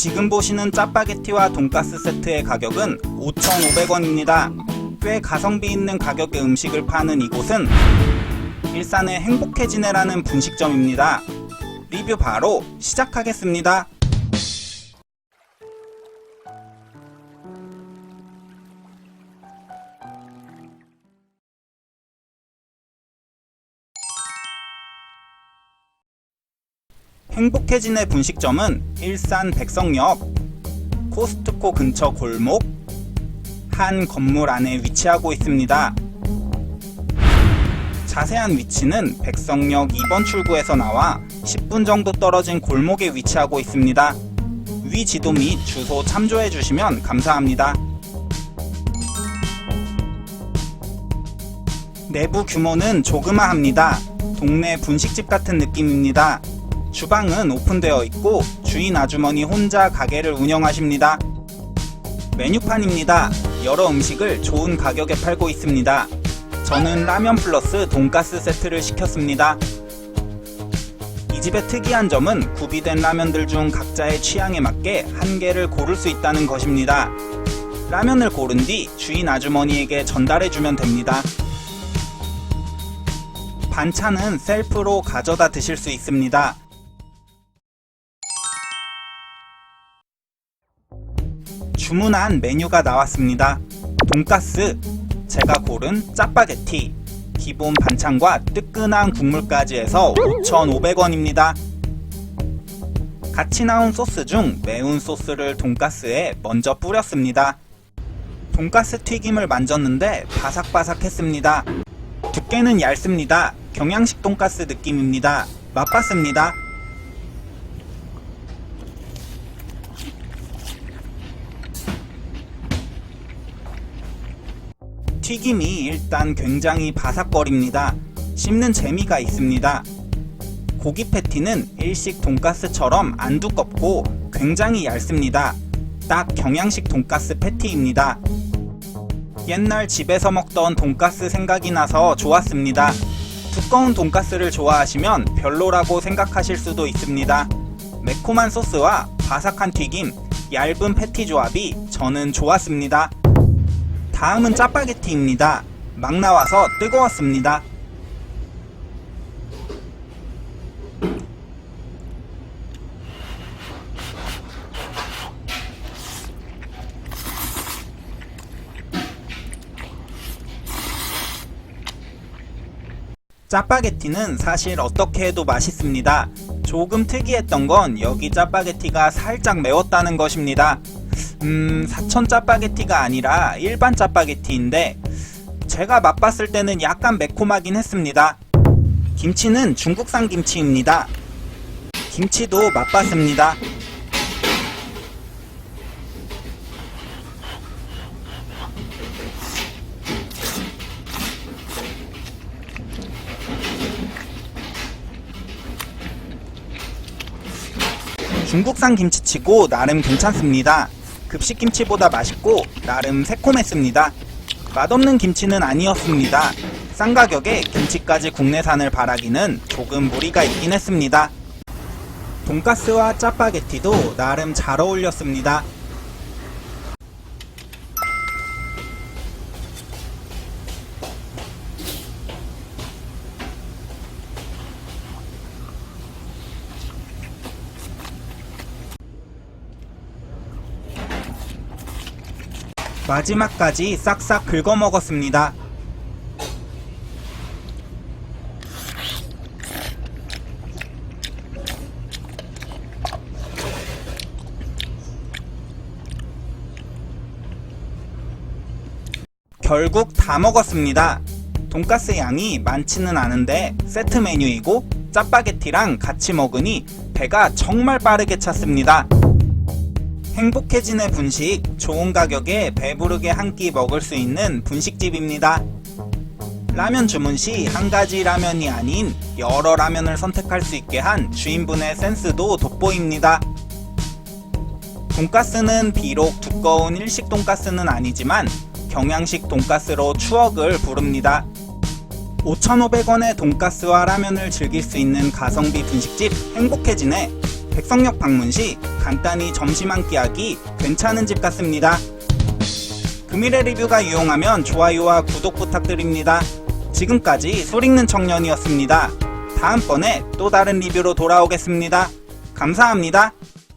지금 보시는 짜파게티와 돈가스 세트의 가격은 5,500원입니다. 꽤 가성비 있는 가격의 음식을 파는 이곳은 일산의 행복해지네라는 분식점입니다. 리뷰 바로 시작하겠습니다. 행복해지네 분식점은 일산 백성역 코스트코 근처 골목 한 건물 안에 위치하고 있습니다. 자세한 위치는 백성역 2번 출구에서 나와 10분 정도 떨어진 골목에 위치하고 있습니다. 위 지도 및 주소 참조해 주시면 감사합니다. 내부 규모는 조그마합니다. 동네 분식집 같은 느낌입니다. 주방은 오픈되어 있고 주인 아주머니 혼자 가게를 운영하십니다. 메뉴판입니다. 여러 음식을 좋은 가격에 팔고 있습니다. 저는 라면 플러스 돈가스 세트를 시켰습니다. 이 집의 특이한 점은 구비된 라면들 중 각자의 취향에 맞게 한 개를 고를 수 있다는 것입니다. 라면을 고른 뒤 주인 아주머니에게 전달해주면 됩니다. 반찬은 셀프로 가져다 드실 수 있습니다. 주문한 메뉴가 나왔습니다. 돈가스, 제가 고른 짜파게티, 기본 반찬과 뜨끈한 국물까지 해서 5,500원입니다. 같이 나온 소스 중 매운 소스를 돈가스에 먼저 뿌렸습니다. 돈가스 튀김을 만졌는데 바삭바삭했습니다. 두께는 얇습니다. 경양식 돈가스 느낌입니다. 맛봤습니다. 튀김이 일단 굉장히 바삭거립니다. 씹는 재미가 있습니다. 고기 패티는 일식 돈가스처럼 안 두껍고 굉장히 얇습니다. 딱 경양식 돈가스 패티입니다. 옛날 집에서 먹던 돈가스 생각이 나서 좋았습니다. 두꺼운 돈가스를 좋아하시면 별로라고 생각하실 수도 있습니다. 매콤한 소스와 바삭한 튀김, 얇은 패티 조합이 저는 좋았습니다. 다음은 짜파게티입니다. 막 나와서 뜨거웠습니다. 짜파게티는 사실 어떻게 해도 맛있습니다. 조금 특이했던 건 여기 짜파게티가 살짝 매웠다는 것입니다. 음, 사천 짜파게티가 아니라 일반 짜파게티인데 제가 맛봤을 때는 약간 매콤하긴 했습니다. 김치는 중국산 김치입니다. 김치도 맛봤습니다. 중국산 김치치고 나름 괜찮습니다. 급식 김치보다 맛있고 나름 새콤했습니다. 맛없는 김치는 아니었습니다. 싼 가격에 김치까지 국내산을 바라기는 조금 무리가 있긴 했습니다. 돈가스와 짜파게티도 나름 잘 어울렸습니다. 마지막까지 싹싹 긁어 먹었습니다. 결국 다 먹었습니다. 돈가스 양이 많지는 않은데 세트 메뉴이고 짜파게티랑 같이 먹으니 배가 정말 빠르게 찼습니다. 행복해지네 분식 좋은 가격에 배부르게 한 끼 먹을 수 있는 분식집입니다. 라면 주문 시 한 가지 라면이 아닌 여러 라면을 선택할 수 있게 한 주인분의 센스도 돋보입니다. 돈가스는 비록 두꺼운 일식 돈가스는 아니지만 경양식 돈가스로 추억을 부릅니다. 5,500원의 돈가스와 라면을 즐길 수 있는 가성비 분식집 행복해지네 백성역 방문 시 간단히 점심 한 끼 하기 괜찮은 집 같습니다. 금일의 리뷰가 유용하면 좋아요와 구독 부탁드립니다. 지금까지 소리있는 청년이었습니다. 다음번에 또 다른 리뷰로 돌아오겠습니다. 감사합니다.